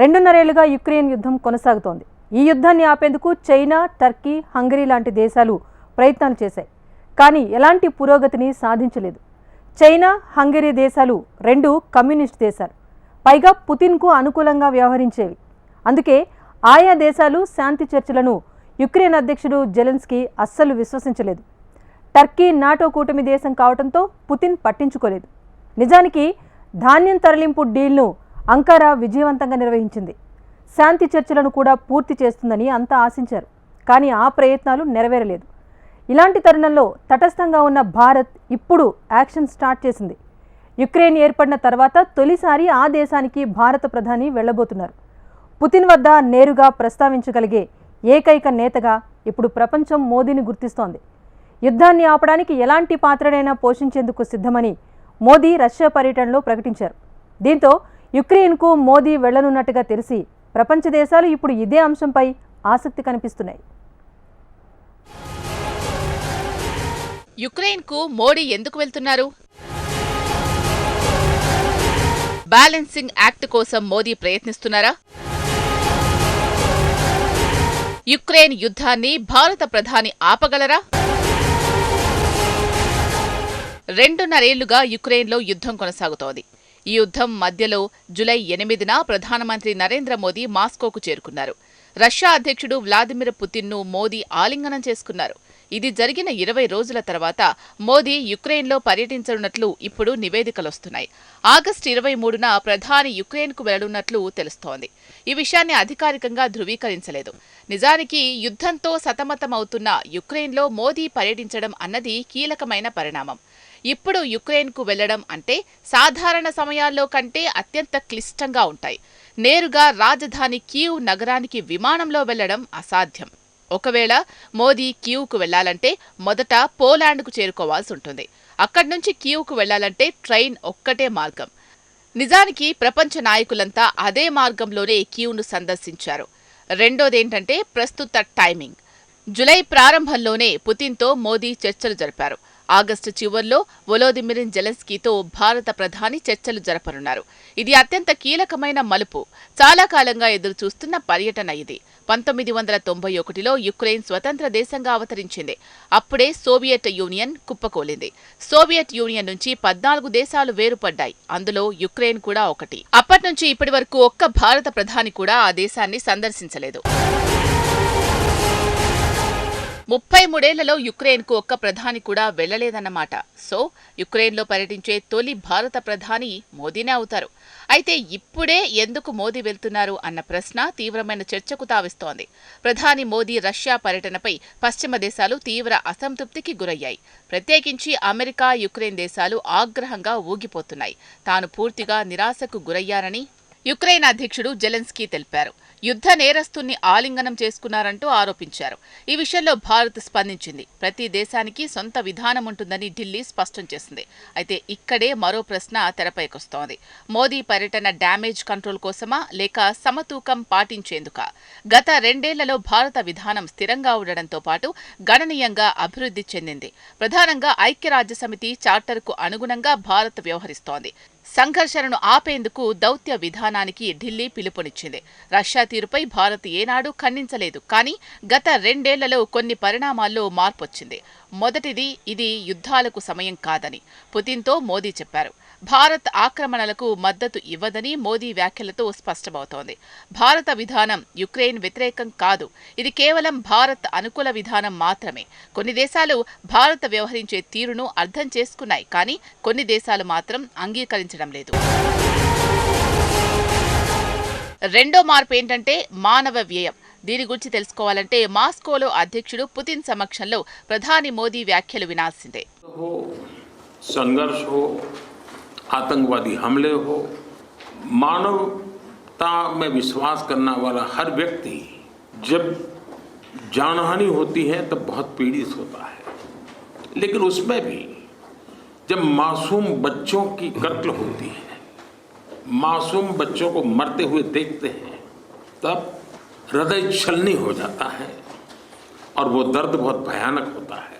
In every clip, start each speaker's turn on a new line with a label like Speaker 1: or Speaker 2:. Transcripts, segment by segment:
Speaker 1: రెండున్నరేళ్ళుగా Ukraine యుద్ధం కొనసాగుతోంది. ఈ యుద్ధాన్ని ఆపేందుకు చైనా టర్కీ హంగరీ లాంటి దేశాలు ప్రయత్నాలు చేశాయి. కానీ ఎలాంటి పురోగతిని సాధించలేదు. చైనా హంగరీ దేశాలు రెండు కమ్యూనిస్ట్ దేశాలు. పైగా పుతిన్కు అనుకూలంగా వ్యవహరించేవి. అందుకే ఆయా దేశాలు శాంతి చర్చలను యుక్రెయిన్ అధ్యక్షుడు జెలెన్స్కీ అస్సలు విశ్వసించలేదు. టర్కీ నాటో కూటమి దేశం కావడంతో పుతిన్ పట్టించుకోలేదు. నిజానికి ధాన్యం తరలింపు డీల్ను అంకారా విజయవంతంగా నిర్వహించింది. శాంతి చర్చలను కూడా పూర్తి చేస్తుందని అంతా ఆశించారు. కానీ ఆ ప్రయత్నాలు నెరవేరలేదు. ఇలాంటి తరుణంలో తటస్థంగా ఉన్న భారత్ ఇప్పుడు యాక్షన్ స్టార్ట్ చేసింది. యుక్రెయిన్ ఏర్పడిన తర్వాత తొలిసారి ఆ దేశానికి భారత ప్రధాని వెళ్ళబోతున్నారు. పుతిన్ వద్ద నేరుగా ప్రస్తావించగలిగే ఏకైక నేతగా ఇప్పుడు ప్రపంచం మోదీని గుర్తిస్తోంది. యుద్ధాన్ని ఆపడానికి ఎలాంటి పాత్రనైనా పోషించేందుకు సిద్ధమని మోదీ రష్యా పర్యటనలో ప్రకటించారు. దీంతో యుక్రెయిన్కు మోదీ వెళ్ళనున్నట్టుగా తెలిసి ప్రపంచ దేశాలు ఇప్పుడు ఇదే అంశంపై ఆసక్తి కనిపిస్తున్నాయి.
Speaker 2: యుక్రెయిన్కు మోడీ ఎందుకు వెళ్తున్నారు? బ్యాలెన్సింగ్ యాక్ట్ కోసం మోదీ ప్రయత్నిస్తున్నారా? యుక్రెయిన్ యుద్ధాన్ని భారత ప్రధాని ఆపగలరా? రెండున్నరేళ్ళుగా యుక్రెయిన్లో యుద్ధం కొనసాగుతోంది. ఈ యుద్ధం మధ్యలో జులై ఎనిమిదిన ప్రధానమంత్రి నరేంద్ర మోదీ మాస్కోకు చేరుకున్నారు. రష్యా అధ్యక్షుడు వ్లాదిమిర్ పుతిన్ను మోదీ ఆలింగనం చేసుకున్నారు. ఇది జరిగిన ఇరవై రోజుల తర్వాత మోదీ యుక్రెయిన్లో పర్యటించనున్నట్లు ఇప్పుడు నివేదికలొస్తున్నాయి. ఆగస్టు ఇరవై మూడున ప్రధాని యుక్రెయిన్కు వెళ్ళనున్నట్లు తెలుస్తోంది. ఈ విషయాన్ని అధికారికంగా ధృవీకరించలేదు. నిజానికి యుద్ధంతో సతమతమవుతున్న యుక్రెయిన్లో మోదీ పర్యటించడం అన్నది కీలకమైన పరిణామం. ఇప్పుడు యుక్రెయిన్కు వెళ్ళడం అంటే సాధారణ సమయాల్లో కంటే అత్యంత క్లిష్టంగా ఉంటాయి. నేరుగా రాజధాని కీవ్ నగరానికి విమానంలో వెళ్ళడం అసాధ్యం. ఒకవేళ మోదీ కీవ్కు వెళ్ళాలంటే మొదట పోలాండ్కు చేరుకోవాల్సి ఉంటుంది. అక్కడి నుంచి కీవ్కు వెళ్ళాలంటే ట్రైన్ ఒక్కటే మార్గం. నిజానికి ప్రపంచ నాయకులంతా అదే మార్గంలోనే కీవ్ను సందర్శించారు. రెండోదేంటంటే ప్రస్తుత టైమింగ్. జులై ప్రారంభంలోనే పుతిన్తో మోదీ చర్చలు జరిపారు. ఆగస్టు చివర్లో వొలోదిమిరిన్ జెలెన్స్కీతో భారత ప్రధాని చర్చలు జరపనున్నారు. ఇది అత్యంత కీలకమైన మలుపు. చాలా కాలంగా ఎదురుచూస్తున్న పర్యటన ఇది. పంతొమ్మిది వందల తొంభై ఒకటిలో యుక్రెయిన్ స్వతంత్ర దేశంగా అవతరించింది. అప్పుడే సోవియట్ యూనియన్ కుప్పకూలింది. సోవియట్ యూనియన్ నుంచి పద్నాలుగు దేశాలు వేరుపడ్డాయి. అందులో యుక్రెయిన్ కూడా ఒకటి. అప్పటి నుంచి ఇప్పటి వరకు ఒక్క భారత ప్రధాని కూడా ఆ దేశాన్ని సందర్శించలేదు. ముప్పై మూడేళ్ళలో యుక్రెయిన్కు ఒక్క ప్రధాని కూడా వెళ్ళలేదన్నమాట సో యుక్రెయిన్లో పర్యటించే తొలి భారత ప్రధాని మోదీనే అవుతారు. అయితే ఇప్పుడే ఎందుకు మోదీ వెళ్తున్నారు అన్న ప్రశ్న తీవ్రమైన చర్చకు తావిస్తోంది. ప్రధాని మోదీ రష్యా పర్యటనపై పశ్చిమ దేశాలు తీవ్ర అసంతృప్తికి గురయ్యాయి. ప్రత్యేకించి అమెరికా యుక్రెయిన్ దేశాలు ఆగ్రహంగా ఊగిపోతున్నాయి. తాను పూర్తిగా నిరాశకు గురయ్యారని యుక్రెయిన్ అధ్యక్షుడు జెలెన్స్కీ తెలిపారు. యుద్ధ నేరస్తుని ఆలింగనం చేసుకున్నారంటూ ఆరోపించారు. ఈ విషయంలో భారత్ స్పందించింది. ప్రతి దేశానికి సొంత విధానం ఉంటుందని ఢిల్లీ స్పష్టం చేసింది. అయితే ఇక్కడే మరో ప్రశ్న తెరపైకొస్తోంది. మోదీ పర్యటన డ్యామేజ్ కంట్రోల్ కోసమా? లేక సమతూకం పాటించేందుక? గత రెండేళ్ళలో భారత విధానం స్థిరంగా ఉండడంతో పాటు గణనీయంగా అభివృద్ధి చెందింది. ప్రధానంగా ఐక్యరాజ్య సమితి చార్టర్కు అనుగుణంగా భారత్ వ్యవహరిస్తోంది. సంఘర్షణను ఆపేందుకు దౌత్య విధానానికి ఢిల్లీ పిలుపునిచ్చింది. రష్యా తీరుపై భారత్ ఏనాడూ ఖండించలేదు. కానీ గత రెండేళ్ళలో కొన్ని పరిణామాల్లో మార్పొచ్చింది. మొదటిది ఇది యుద్ధాలకు సమయం కాదని పుతిన్తో మోదీ చెప్పారు. భారత్ ఆక్రమణలకు మద్దతు ఇవ్వదని మోదీ వ్యాఖ్యలతో స్పష్టమవుతోంది. భారత విధానం యుక్రెయిన్ వ్యతిరేకం కాదు. ఇది కేవలం భారత్ అనుకూల విధానం మాత్రమే. కొన్ని దేశాలు భారత్ వ్యవహరించే తీరును అర్థం చేసుకున్నాయి కానీ కొన్ని దేశాలు మాత్రం అంగీకరించడం లేదు. రెండో మార్పు ఏంటంటే మానవ వ్యయం. దీని గురించి తెలుసుకోవాలంటే మాస్కోలో అధ్యక్షుడు పుతిన్ సమక్షంలో ప్రధాని మోదీ వ్యాఖ్యలు వినాల్సిందే.
Speaker 3: సంఘర్ష आतंकवादी हमले हो, मानवता में विश्वास करने वाला हर व्यक्ति जब जानहानि होती है, तब बहुत पीड़ित होता है। लेकिन उसमें भी जब मासूम बच्चों की कत्ल होती है, मासूम बच्चों को मरते हुए देखते हैं, तब हृदय छलनी हो जाता है और वो दर्द बहुत भयानक होता है।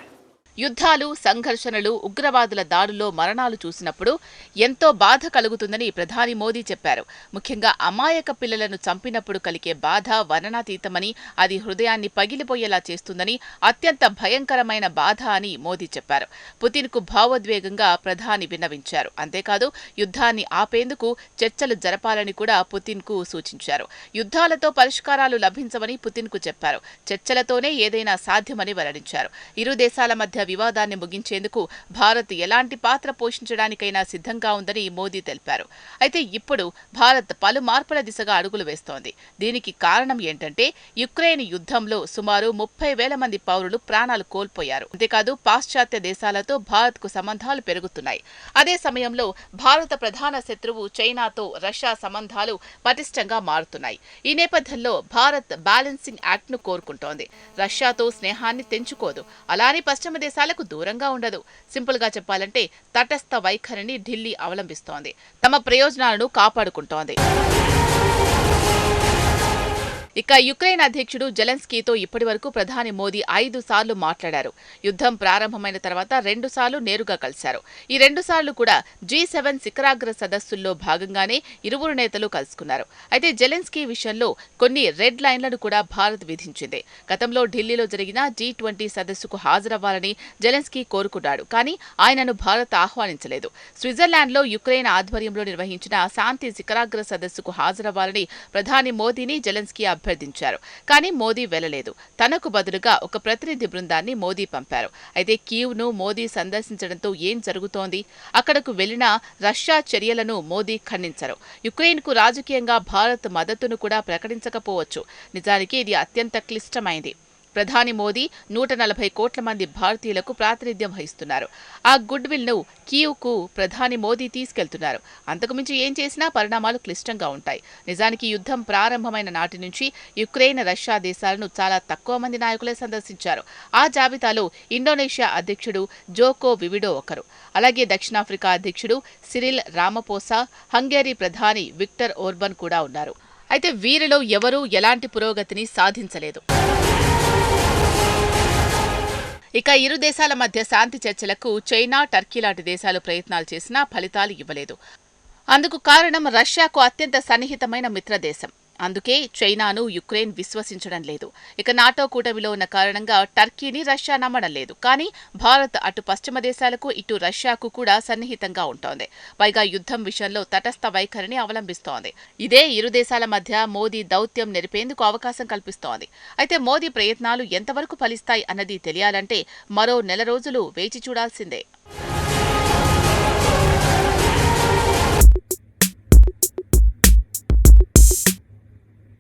Speaker 2: యుద్ధాలు సంఘర్షణలు ఉగ్రవాదుల దాడుల్లో మరణాలు చూసినప్పుడు ఎంతో బాధ కలుగుతుందని ప్రధాని మోదీ చెప్పారు. ముఖ్యంగా అమాయక పిల్లలను చంపినప్పుడు కలిగే బాధ వర్ణనాతీతమని అది హృదయాన్ని పగిలిపోయేలా చేస్తుందని అత్యంత భయంకరమైన బాధ అని మోదీ చెప్పారు. పుతిన్కు భావోద్వేగంగా ప్రధాని విన్నవించారు. అంతేకాదు యుద్ధాన్ని ఆపేందుకు చర్చలు జరపాలని కూడా పుతిన్కు సూచించారు. యుద్ధాలతో పరిష్కారాలు లభించవని పుతిన్కు చెప్పారు. చర్చలతోనే ఏదైనా సాధ్యమని వెల్లడించారు. ఇరు దేశాల మధ్య వివాదాన్ని ముగించేందుకు భారత్ ఎలాంటి పాత్ర పోషించడానికైనా సిద్ధంగా ఉందని మోదీ తెలిపారు. అయితే ఇప్పుడు భారత్ పలు మార్పుల దిశగా అడుగులు వేస్తోంది. దీనికి కారణం ఏంటంటే యుక్రెయిన్ యుద్ధంలో సుమారు ముప్పై వేల మంది పౌరులు ప్రాణాలు కోల్పోయారు. అంతేకాదు పాశ్చాత్య దేశాలతో భారత్కు సంబంధాలు పెరుగుతున్నాయి. అదే సమయంలో భారత ప్రధాన శత్రువు చైనాతో రష్యా సంబంధాలు పటిష్టంగా మారుతున్నాయి. ఈ నేపథ్యంలో భారత్ బ్యాలెన్సింగ్ యాక్ట్ను కోరుకుంటోంది. రష్యాతో స్నేహాన్ని తెంచుకోదు. అలానే పశ్చిమ దేశాలకు దూరంగా ఉండదు. సింపుల్గా చెప్పాలంటే తటస్థ వైఖరిని ఢిల్లీ అవలంబిస్తోంది. తమ ప్రయోజనాలను కాపాడుకుంటోంది. ఇక యుక్రెయిన్ అధ్యక్షుడు జెలెన్స్కీతో ఇప్పటివరకు ప్రధాని మోదీ ఐదు సార్లు మాట్లాడారు. యుద్ధం ప్రారంభమైన తర్వాత రెండు సార్లు నేరుగా కలిశారు. ఈ రెండు సార్లు కూడా జీ సెవెన్ శిఖరాగ్ర సదస్సుల్లో భాగంగానే ఇరువురు నేతలు కలుసుకున్నారు. అయితే జెలెన్స్కీ విషయంలో కొన్ని రెడ్ లైన్లను కూడా భారత్ విధించింది. గతంలో ఢిల్లీలో జరిగిన జీ ట్వంటీ సదస్సుకు హాజరవ్వాలని జెలెన్స్కీ కోరుకున్నాడు. కానీ ఆయనను భారత్ ఆహ్వానించలేదు. స్విట్జర్లాండ్లో యుక్రెయిన్ ఆధ్వర్యంలో నిర్వహించిన శాంతి శిఖరాగ్ర సదస్సుకు హాజరవ్వాలని ప్రధాని మోదీని జెలెన్స్కీ అభ్యర్థించారు. కానీ మోదీ వెళ్ళలేదు తనకు బదులుగా ఒక ప్రతినిధి బృందాన్ని మోదీ పంపారు. అయితే కీవ్ను మోదీ సందర్శించడంతో ఏం జరుగుతోంది? అక్కడకు వెళ్ళిన రష్యా చర్యలను మోదీ ఖండించరు. యుక్రెయిన్కు రాజకీయంగా భారత్ మద్దతును కూడా ప్రకటించకపోవచ్చు. నిజానికి ఇది అత్యంత క్లిష్టమైంది. ప్రధాని మోదీ నూట నలభై కోట్ల మంది భారతీయులకు ప్రాతినిధ్యం వహిస్తున్నారు. ఆ గుడ్ విల్ను కీవ్కు ప్రధాని మోదీ తీసుకెళ్తున్నారు. అంతకుమించి ఏం చేసినా పరిణామాలు క్లిష్టంగా ఉంటాయి. నిజానికి యుద్ధం ప్రారంభమైన నాటి నుంచి యుక్రెయిన్ రష్యా దేశాలను చాలా తక్కువ మంది నాయకులే సందర్శించారు. ఆ జాబితాలో ఇండోనేషియా అధ్యక్షుడు జోకో వివిడో ఒకరు. అలాగే దక్షిణాఫ్రికా అధ్యక్షుడు సిరిల్ రామపోసా హంగేరీ ప్రధాని విక్టర్ ఓర్బన్ కూడా ఉన్నారు. అయితే వీరిలో ఎవరూ ఎలాంటి పురోగతిని సాధించలేదు. ఇక ఇరు దేశాల మధ్య శాంతి చర్చలకు చైనా టర్కీ లాంటి దేశాలు ప్రయత్నాలు చేసినా ఫలితాలు ఇవ్వలేదు. అందుకు కారణం రష్యాకు అత్యంత సన్నిహితమైన మిత్రదేశం. అందుకే చైనాను యుక్రెయిన్ విశ్వసించడం లేదు. ఇక నాటో కూటమిలో ఉన్న కారణంగా టర్కీని రష్యా నమ్మడం లేదు. కానీ భారత్ అటు పశ్చిమ దేశాలకు ఇటు రష్యాకు కూడా సన్నిహితంగా ఉంటోంది. పైగా యుద్ధం విషయంలో తటస్థ వైఖరిని అవలంబిస్తోంది. ఇదే ఇరు దేశాల మధ్య మోదీ దౌత్యం నెరిపేందుకు అవకాశం కల్పిస్తోంది. అయితే మోదీ ప్రయత్నాలు ఎంతవరకు ఫలిస్తాయి అన్నది తెలియాలంటే మరో నెల రోజులు వేచి చూడాల్సిందే.